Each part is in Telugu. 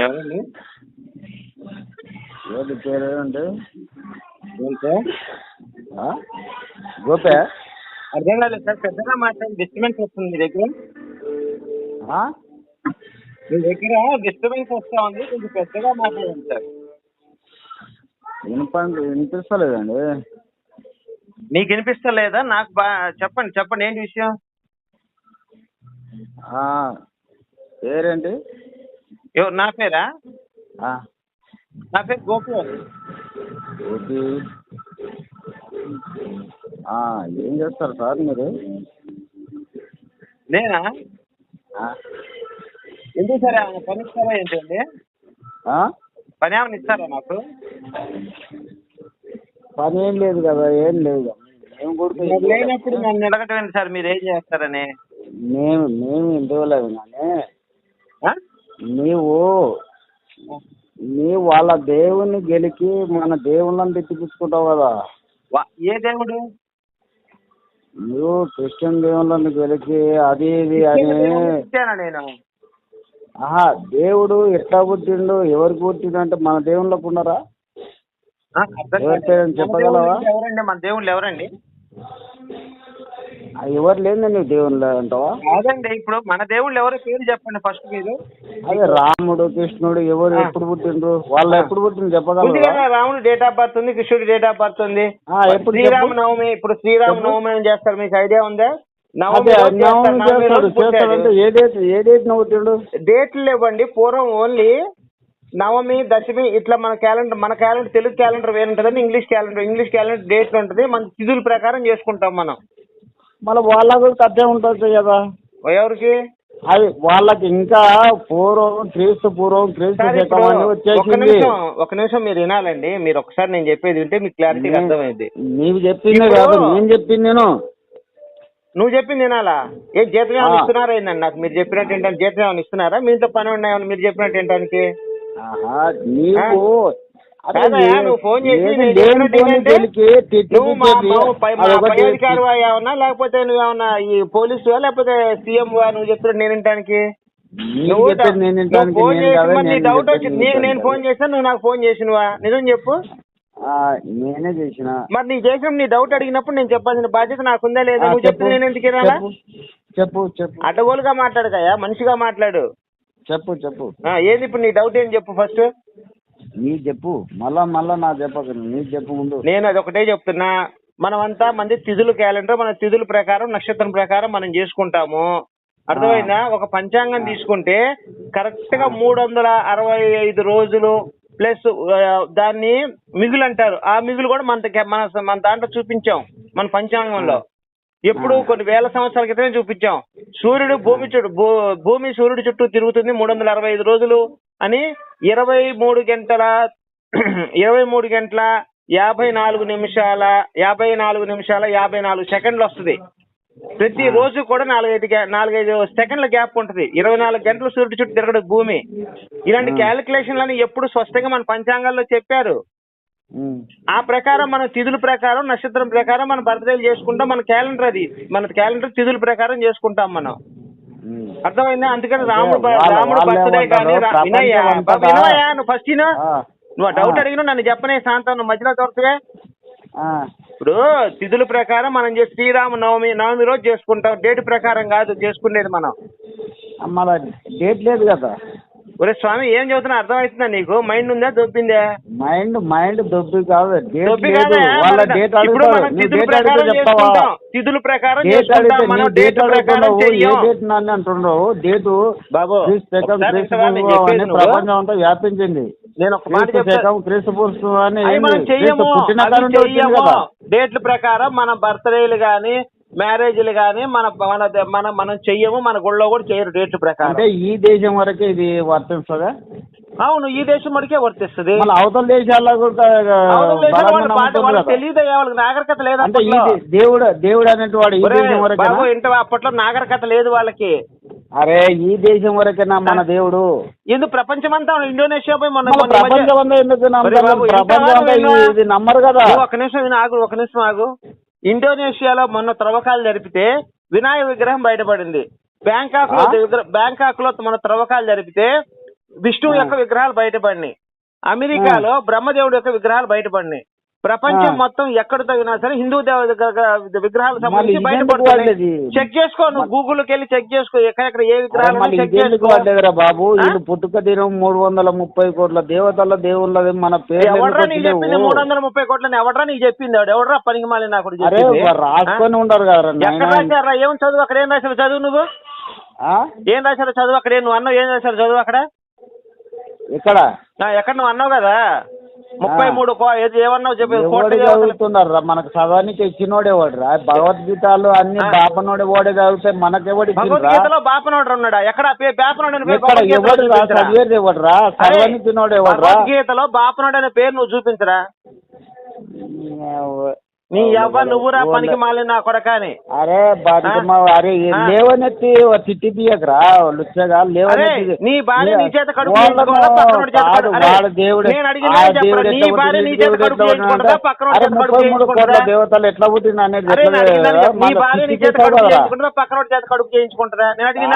ఎవరండి? ఏంటి పేరు ఏంటి ఏం సార్ ఆ? గోపే? అర్థం కాలేదు సార్ పెద్దగా మాట్లాడి డిస్టర్బెన్స్ వస్తుంది మీ దగ్గర? మీ దగ్గర డిస్టర్బెన్స్ వస్తూ ఉంది కొంచెం పెద్దగా మాట్లాడండి సార్. వినపండి వినిపిస్తలేదండి. మీకు వినిపిస్తలేదా? నాకు బా చెప్పండి చెప్పండి ఏంటి విషయం? పేరేంటి? ఎవ- నా పేరా? నా పేరు గోపి గోపి. ఆ, ఏం చేస్తారు సార్ మీరు? నేనా? ఎందుకు సార్ పని ఇస్తారా ఏంటండి? పని ఏమైనా ఇస్తారా నాకు పని ఏం లేదు కదా ఏం లేదు. మేము కూడా లేనప్పుడు నన్ను నిలగటం సార్ మీరు ఏం చేస్తారని? మేము మేము కానీ ఆ? నీవు నీవు వాళ్ళ దేవుని గెలికి మన దేవుళ్ళని తిప్పించుకుంటావు కదా. ఏ దేవుడు? నువ్వు క్రిస్టియన్ దేవుళ్ళని గెలికి అది ఇది అని నేను? ఆహా దేవుడు ఎట్లా పుట్టిండు ఎవరికి పుట్టిండు అంటే మన దేవుళ్ళకు ఉన్నారా? చెప్పగలవా? మన దేవుళ్ళు ఎవరండి? ఎవరు నువ్వు దేవుళ్ళు అంటావా? కాదండి ఇప్పుడు మన దేవుళ్ళు ఎవరో పేరు చెప్పండి ఫస్ట్ మీరు. అదే రాముడు కృష్ణుడు ఎవరు. ఎప్పుడు పుట్టిండ్రు? వాళ్ళు ఎప్పుడు పుట్టిండు ఉంది చెప్పగలరా రాముడు డేట్ ఆఫ్ బర్త్ ఉంది కృష్ణుడి డేట్ ఆఫ్ బర్త్ ఉంది. ఎప్పుడు శ్రీరామ. నవమి ఇప్పుడు శ్రీరామ. నవమి అని చేస్తారు మీకు ఐడియా ఉందా? డేట్లు లేవండి పూర్వం ఓన్లీ నవమి దశమి ఇట్లా మన క్యాలెండర్ మన క్యాలెండర్ తెలుగు క్యాలెండర్ వేరు ఉంటుందండి ఇంగ్లీష్ క్యాలెండర్ ఇంగ్లీష్ క్యాలెండర్ డేట్లు ఉంటుంది మన తిథుల ప్రకారం చేసుకుంటాం మనం. మళ్ళీ వాళ్ళకు కథే ఉంటుంది కదా. ఎవరికి? అది వాళ్ళకి ఇంకా పూర్వం క్రీస్తు పూర్వం క్రీస్తు వచ్చేసింది. నిమిషం ఒక నిమిషం మీరు వినాలండి. మీరు ఒకసారి నేను చెప్పేది వింటే మీకు క్లారిటీగా నీ- అర్థమైంది నీవు చెప్పింది కాదు నేను చెప్పింది నేను. నువ్వు చెప్పింది వినాలా? ఏ జీతం ఏమైనా. ఇస్తున్నారా ఏందండి నాకు మీరు చెప్పినట్టు ఏంటంటే జీతం ఏమైనా ఇస్తున్నారా మీతో పని ఉన్నాయని మీరు చెప్పినట్టు ఏంటానికి? నీవు నువ్వు ఫోన్ చేసి నువ్వు పై అధికారి ఏమన్నా? లేకపోతే నువ్వేమన్నా ఈ పోలీసు లేకపోతే సీఎం నువ్వు చెప్తున్నాడు నేను వినటానికి నీ డౌట్ వచ్చింది నీకు నేను. ఫోన్ చేశాను నువ్వు నాకు ఫోన్ చేసినవా? నిజం చెప్పు. నేనే చేసిన. మరి నీకు చేసినప్పుడు నీ డౌట్ అడిగినప్పుడు నేను చెప్పాల్సిన బాధ్యత నాకుందా లేదా? నువ్వు చెప్తే నేను ఎందుకు వినాలా? చెప్పు. చెప్పు అడ్డగోలుగా మాట్లాడకయ్యా మనిషిగా మాట్లాడు. చెప్పు చెప్పు. ఏంది ఇప్పుడు నీ డౌట్ ఏం చెప్పు ఫస్ట్? నీ చెప్పు మళ్ళా మళ్ళా నా చెప్పకు నీకు చెప్పు ముందు. నేను అది ఒకటే చెప్తున్నా. మనమంతా మంది తిథుల క్యాలెండర్ మన తిథుల ప్రకారం నక్షత్రం ప్రకారం మనం చేసుకుంటాము. అర్థమైందా? ఒక పంచాంగం తీసుకుంటే కరెక్ట్గా మూడు వందల అరవై ఐదు రోజులు ప్లస్ దాన్ని మిగులు అంటారు. ఆ మిగులు కూడా మన మన మన దాంట్లో చూపించాం మన పంచాంగంలో. ఎప్పుడు కొన్ని వేల సంవత్సరాల క్రితమే చూపించాం. సూర్యుడు భూమి చుట్టూ భూమి సూర్యుడు చుట్టూ తిరుగుతుంది మూడు వందల అరవై ఐదు రోజులు అని ఇరవై మూడు గంటల ఇరవై మూడు గంటల యాభై నాలుగు నిమిషాల యాభై నాలుగు నిమిషాల యాభై నాలుగు సెకండ్లు వస్తుంది. ప్రతి రోజు కూడా నాలుగైదు నాలుగైదు సెకండ్ల గ్యాప్ ఉంటుంది. ఇరవై నాలుగు గంటలు సూర్యుడు చుట్టూ తిరగడు భూమి. ఇలాంటి క్యాలిక్యులేషన్లని ఎప్పుడు స్పష్టంగా మన పంచాంగాల్లో చెప్పారు. ఆ ప్రకారం మన తిథుల ప్రకారం నక్షత్రం ప్రకారం మన బర్త్డేలు చేసుకుంటాం. మన క్యాలెండర్ అది. మన క్యాలెండర్ తిథుల ప్రకారం చేసుకుంటాం మనం. అర్థమైందా? అందుకని రాముడు రాముడు బర్త్డే కానీ వినయ్యా వినవయ్యా నువ్వు ఫస్ట్ నువ్వు డౌట్. అడిగినా నన్ను చెప్పనే శాంతం నువ్వు మధ్యలో దొరకవే ఆ, ఇప్పుడు తిథుల ప్రకారం మనం చే- శ్రీరామ నవమి నవమి రోజు చేసుకుంటాం. డేట్ ప్రకారం కాదు చేసుకునేది మనం. డేట్ లేదు కదా. ఒరే స్వామి ఏం చదువుతున్నా అర్థమవుతుందా నీకు? మైండ్ ఉందా? దొబ్బిందా? మైండ్ మైండ్ దొబ్బి కాదు. డేట్ దొబ్బి లేదు. కాదా? వాళ్ళ మన- డేట్ ఇప్పుడు అడుగుతారు. మనం నువ్వు తిథుల డేట్ అడిగితే ప్రకారం చెప్తావా చేసుకుంటాం. తిథుల ప్రకారం డేట్ చేసుకుంటాం. అడిగితే మనం నువ్వు డేట్ డేట్ ప్రకారం అడుగుతున్నావు ఏ చెయ్యం. డేట్ నన్ను అంటున్నావు? డేటు బాబు శకం? ప్రపంచం అంతా వ్యాపించింది. నేను ఒక మాట క్రీస్తు శకం అని పుట్టిన డేట్ల ప్రకారం మన బర్త్డేలు గాని మ్యారేజ్లు గాని మన మన మన మనం చెయ్యము మన గుళ్ళో కూడా చేయరు డేట్ల ప్రకారం. అంటే ఈ దేశం వరకే ఇది వర్తిస్తుందా? అవును ఈ దేశం మడికే వర్తిస్తుంది. అవతల దేశాల్లో కూడా. తెలియదు వాళ్ళకి నాగరికత లేదు అంటే దేవుడు దేవుడు ఈ దేశం బాబు ఇంట అప్పట్లో నాగరికత లేదు వాళ్ళకి. అరే ఈ దేశం వరకేనా మన దేవుడు. ఎందుకు ప్రపంచమంతా ఇండోనేషియా పోయి మన ప్రపంచం అంతా ఎందుకు ప్రపంచం? ఇది- నమ్మరు కదా. ఒక నిమిషం ఆగు ఒక నిమిషం ఆగు. ఇండోనేషియాలో మొన్న త్రవ్వకాలు జరిపితే వినాయక విగ్రహం బయటపడింది. బ్యాంకాక్లో బ్యాంకాక్లో మన త్రవ్వకాలు జరిపితే విష్ణువు. యొక్క విగ్రహాలు బయటపడినాయి. అమెరికాలో బ్రహ్మదేవుడి యొక్క విగ్రహాలు బయటపడినాయి. ప్రపంచం. మొత్తం ఎక్కడ తగినా సరే హిందూ దేవ విగ్రహ- విగ్రహాలు సంబంధించి వాడేది? చెక్ చేసుకో నువ్వు గూగుల్కి వెళ్ళి చెక్ చేసుకో ఎక్కడెక్కడ ఏ విగ్రహాలు చెక్ బాబు? వీళ్ళు పుట్టుక దినం మూడు వందల ముప్పై కోట్ల దేవతల దేవుళ్ళది మన పేరు ఎవడ్రా నీకు చెప్పింది మూడు వందల ముప్పై కోట్లని? ఎవడ్రా నీకు చెప్పింది? వాడు ఎవడ్రా పనికి మాలి నాకు రాసుకొని ఉండరు కదా ఎక్కడ రాశారా? ఏం చదువు? అక్కడ ఏం రాశారు? చదువు నువ్వు? ఏం రాశారు? చదువు అక్కడ? నువ్వు అన్నావు? ఏం రాశారు? చదువు అక్కడ? ఇక్కడ ఎక్కడ నువ్వు అన్నావు కదా? ముప్పై మూడు ఎవడు దేవతలు చదువుతున్నారు మనకు చదవనికి ఇచ్చినోడే వాడురా. భగవద్గీతలు అన్ని. బాపనోడే వాడే చదివితే మనకెవడు భగవద్గీతలో బాపనోడు ఉన్నాడా? ఎక్కడ? ఎవడు రా? చదివేది చదవనికి నోడు ఎవడురా భగవద్గీతలో బాపనోడు అనే పేరు నువ్వు చూపించరా? నీ అవ్వ నువ్వురా పనికి మాలి నా కొడకాని. అరే బాధిక ఆ? మా అరే. లేవనెత్తి తిట్టి తీయకరా లుచ్చగా లేవనెత్తి నీ భార్య నీ చేత కడుపు వాళ్ళ దేవుడు నీ భార్య నీ చేత కడుపు అరే ముప్పై మూడు కోట్ల దేవతలు ఎట్లా పుట్టింది అనేది నీ భార్య నీ చేత కడుపు. చేయించుకుంటుందా పక్కనోడి చేత కడుపు చేయించుకుంటుందా నేను అడిగిన.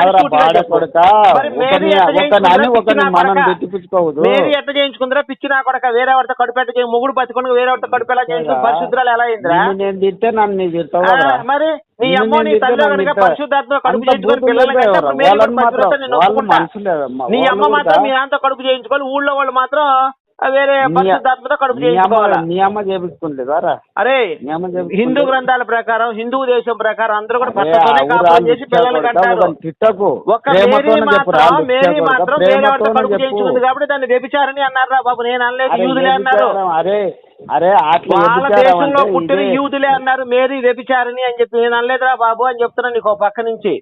కొడుక? మరి ఒకరిని మేరీ ఎట్లా ఒకరిని చేయించుకుంటుందా? అని పిచ్చి ఒకరిని నా మనం కొడకా? తెచ్చిపుచ్చుకోవద్దు మేరీ ఎట్లా చేయించుకుందిరా పిచ్చి నా కొడక? వేరే వాడితో కడుపు ఎట్లా మొగుడు బతుకుని వేరే వాడితో కడుపు ఎలా చేయించుకుని పరిశుద్ధాలు ఎలా అయిందిరా నిన్ను నేను తిట్టే నన్ను నీ తిడతావు ఆ, కదరా. మరి నీ నిన్ను అమ్మో నేను నీ తిడితే తల్లి నన్ను కనుక తిడతావు. పరిశుద్ధాత్మ కడుపు అంత చేయించుకొని బూతులు పిల్లలకి చెప్పేవారా? అప్పుడు మేరీ వాళ్ళని కూడా మాత్రం వాళ్ళు అమ్మా. మాత్రం కూడా- మీ అంత కడుపు చేయించుకోవాలి ఊళ్ళో వాళ్ళు మాత్రం ఆ వేరే నీ- పరిశుద్ధాత్మతో కడుపు నీ అమ్మ చేయించుకోవాలా నీ అమ్మ చేపించుకుంటేదారా అరే నీ అమ్మ చేపించుకుంటే- హిందూ గ్రంథాల ప్రకారం హిందూ దేశం ప్రకారం అందరూ కూడా అరే, భర్తతోనే అవురా, కాపురం చేసి పిల్లలు కంటారు ఒకరిని తిట్టకు మేరీ ప్రేమతోనే చెప్పురా, మాత్రం మేరీ మాత్రం వేరే ప్రేమతోనే కడుపు చెప్పు. చేయించుకుంది కాబట్టి దాన్ని వ్యభిచారని అన్నారా బాబు నేను అనలేదు అరే, యూదులే అన్నారు అరే అరే దేశంలో పుట్టిన. యూదులే అన్నారు మేరీ వ్యభిచారిణి అని చెప్పి నేను అనలేదురా బాబు అని చెప్తున్నా నీకు పక్క నుంచి.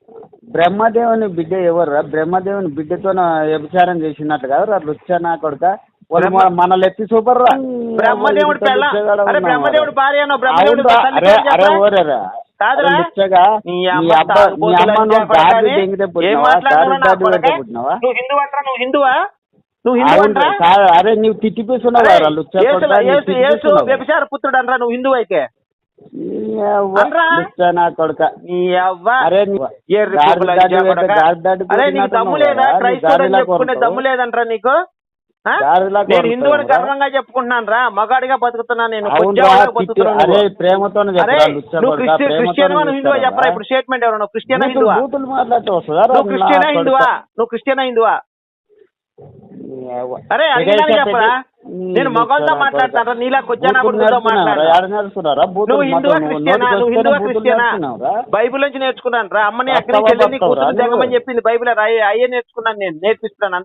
బ్రహ్మదేవుని బిడ్డ ఎవర్రా? బ్రహ్మదేవుని బిడ్డతో వ్యభిచారం చేసినట్టు కదా లుచ్చనా కొడుక? వాళ్ళు బ్రహ్మ- మన- లెత్తి సూపర్ రా బ్రహ్మదేవుడి బ్రహ్మదేవుడి భార్య బ్రహ్మదేవుడి కాదురా? నీ నీ నీ నా కొడకా? నువ్వు హిందువా? నువ్వు హిందూ అంటారా? అరే నువ్వు తిట్టిపిస్తున్నావు. వ్యభిచార పుత్రుడు అనరా నువ్వు హిందూ అయితే. దమ్ము లేదంటారా నీకు? నేను హిందూ అని కొడతావు గర్వంగా చెప్పుకుంటున్నాను రా మగాడిగా బతుకుతున్నా నేను నువ్వు. క్రిస్టియన్ హిందువా? చెప్పరా ఇప్పుడు స్టేట్మెంట్ ఎవరు క్రిస్టియనా హిందువా? నువ్వు క్రిస్టియనా హిందువా? నువ్వు క్రిస్టియనా హిందువా. అరే చెప్పరా? నేను మగవాళ్ళతో కొడుకా. నీలా? బూతులు నువ్వు హిందువా నువ్వు క్రిస్టియనా? నువ్వు హిందువా? బైబిల్ నుంచి నేర్చుకున్నాను రా. అమ్మని అక్కడి వస్తావా, చెల్లిని? జగమని చెప్పింది బైబిల్ అయ్యే నేర్చుకున్నాను నేను. నేర్పిస్తున్నాను